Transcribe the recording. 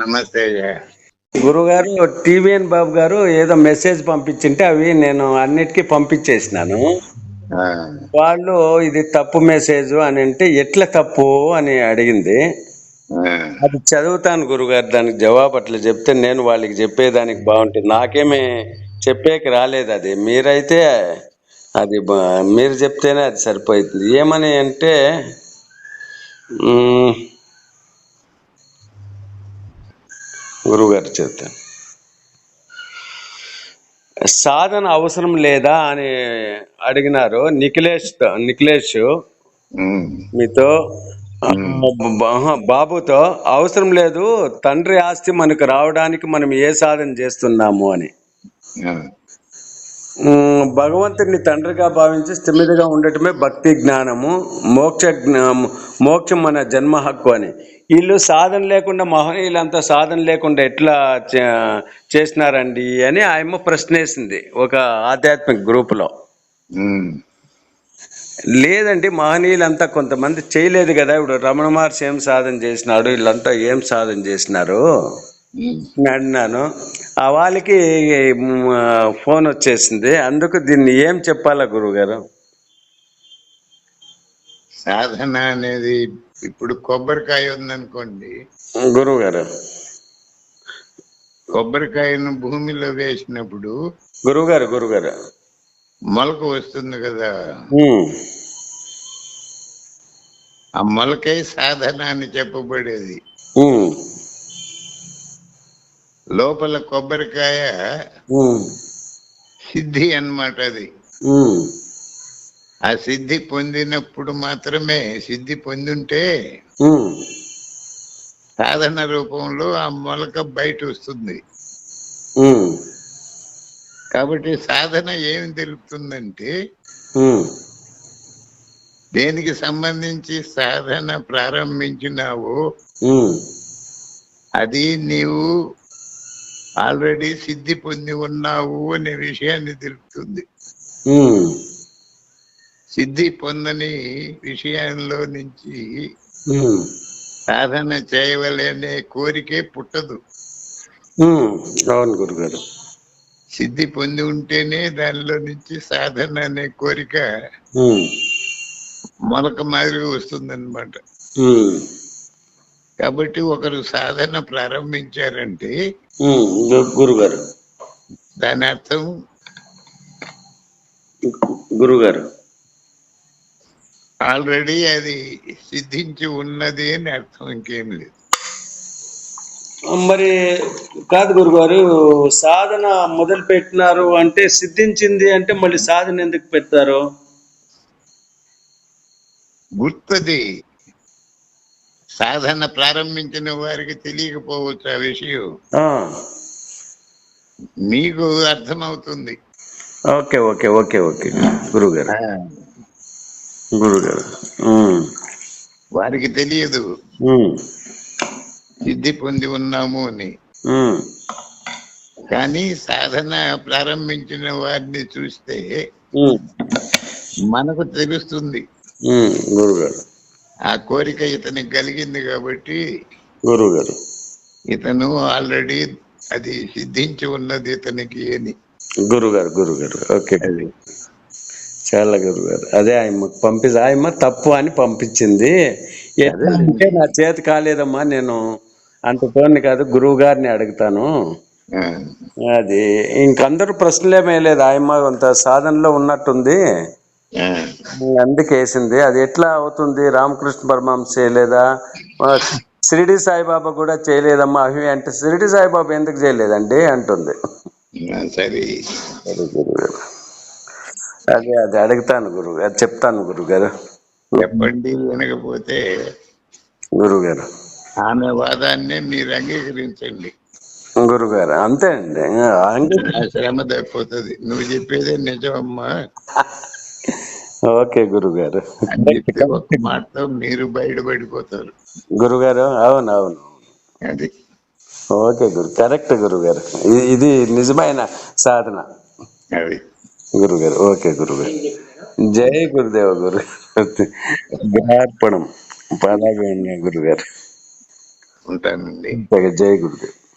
నమస్తే. గురుగారు టీవీఎన్ బాబు గారు ఏదో మెసేజ్ పంపించింటే అవి నేను అన్నిటికీ పంపించేసినాను. వాళ్ళు ఇది తప్పు మెసేజ్ అని అంటే ఎట్లా తప్పు అని అడిగింది. అది చదువుతాను గురుగారు దానికి జవాబు అట్లా చెప్తే నేను వాళ్ళకి చెప్పేదానికి బాగుంటుంది నాకేమీ చెప్పేకి రాలేదు అది. మీరైతే అది మీరు చెప్తేనే అది సరిపోతుంది. ఏమని అంటే మ్, గురుగారు చెప్తాను సాధన అవసరం లేదా అని అడిగినారు నిఖిలేష్ నిఖిలేష్ మీతో బాబుతో అవసరం లేదు తండ్రి ఆస్తి మనకు రావడానికి మనం ఏ సాధన చేస్తున్నాము అని. భగవంతుడిని తండ్రిగా భావించి స్థిమితగా ఉండటమే భక్తి జ్ఞానము మోక్ష జ్ఞా- మోక్షం మన జన్మ హక్కు అని. వీళ్ళు సాధన లేకుండా మహనీయులంతా సాధన లేకుండా ఎట్లా చేసినారండి అని ఆయమ్మ ప్రశ్న వేసింది ఒక ఆధ్యాత్మిక గ్రూపులో. లేదండి మహనీయులంతా కొంతమంది చేయలేదు కదా ఇప్పుడు రమణ మహర్షి ఏం సాధన చేసినాడు వీళ్ళంతా ఏం సాధన చేసినారు? అడినాను ఆ వాళ్ళకి ఫోన్ వచ్చేసింది. అందుకు దీన్ని ఏం చెప్పాలా గురుగారు సాధన అనేది ఇప్పుడు కొబ్బరికాయ ఉందనుకోండి. గురుగారు కొబ్బరికాయను భూమిలో వేసినప్పుడు గురుగారు గురుగారు మొలక వస్తుంది కదా. ఆ మొలకే సాధన అని చెప్పబడేది. లోపల కొబ్బరికాయ సిద్ధి అన్నమాట అది. ఆ సిద్ధి పొందినప్పుడు మాత్రమే సిద్ధి పొందుంటే ఉమ్, సాధన రూపంలో ఆ మొలక బయట వస్తుంది. కాబట్టి సాధన ఏమి తెలుపుతుందంటే దేనికి సంబంధించి సాధన ప్రారంభించినావో అది నీవు ఆల్రెడీ సిద్ధి పొంది ఉన్నావు అనే విషయాన్ని తెలుపుతుంది. సిద్ధి పొందని విషయంలో నుంచి సాధన చేయవలనే కోరికే పుట్టదు. అవును గురుగారు. సిద్ధి పొంది ఉంటేనే దానిలో నుంచి సాధన అనే కోరిక మొలక మాదిరిగా వస్తుందన్నమాట. కాబట్టి ఒకరు సాధన ప్రారంభించారంటే గురుగారు. దాని అర్థం? గురుగారు. ఆల్రెడీ అది సిద్ధించి ఉన్నది అని అర్థం ఇంకేం లేదు. మరి కాదు గురుగారు సాధన మొదలు పెట్టినారు అంటే సిద్ధించింది అంటే మళ్ళీ సాధన ఎందుకు పెడతారు? గుర్తది. సాధన ప్రారంభించిన వారికి తెలియకపోవచ్చు ఆ విషయం. మీకు అర్థమవుతుంది. Okay okay okay okay. గురుగారు. గురుగారు. వారికి తెలియదు. సిద్ధి పొంది ఉన్నాము అని. కానీ సాధన ప్రారంభించిన వారిని చూస్తే మనకు తెలుస్తుంది. గురుగారు. ఆ కోరిక ఇతనికి కలిగింది కాబట్టి గురుగారు ఇతను ఆల్రెడీ అది సిద్ధించి ఉన్నది ఇతనికి అని. గురుగారు గురుగారు ఓకే. చాలా గురుగారు అదే ఆయమ్మ పంపి ఆయమ్మ తప్పు అని పంపించింది. అంటే నా చేతి కాలేదమ్మా నేను అంత తోని కాదు గురువు గారిని అడుగుతాను. అది. ఇంకందరూ ప్రశ్నలేమీ లేదు. ఆయమ్మ కొంత సాధనలో ఉన్నట్టుంది. ఆ, అందుకు వేసింది. అది ఎట్లా అవుతుంది? రామకృష్ణ పరమహంస చేయలేదా? షిరిడి సాయిబాబా కూడా చేయలేదమ్మా అవి అంటే షిరిడి సాయిబాబా ఎందుకు చేయలేదండి? అంటుంది. సరే. అదే అదే అడుగుతాను గురువు అది చెప్తాను గురుగారు. చెప్పండి వినకపోతే. గురుగారు. ఆమె వాదాన్నే మీరు అంగీకరించండి. గురుగారు అంతే అండి. శ్రమ తప్పిపోతుంది. నువ్వు చెప్పేదే నిజమమ్మా. ఓకే గురుగారు. మాటతో మీరు బయటపడిపోతారు. గురుగారు అవును అవును అది. ఓకే గురు కరెక్ట్ గురుగారు. ఇది- నిజమైన సాధన. అది. గురుగారు ఓకే గురుగారు. జై గురుదేవ గురు. గ్రహార్పణం ఉన్నాయి గురుగారు. ఉంటానండి. జై గురుదేవ్.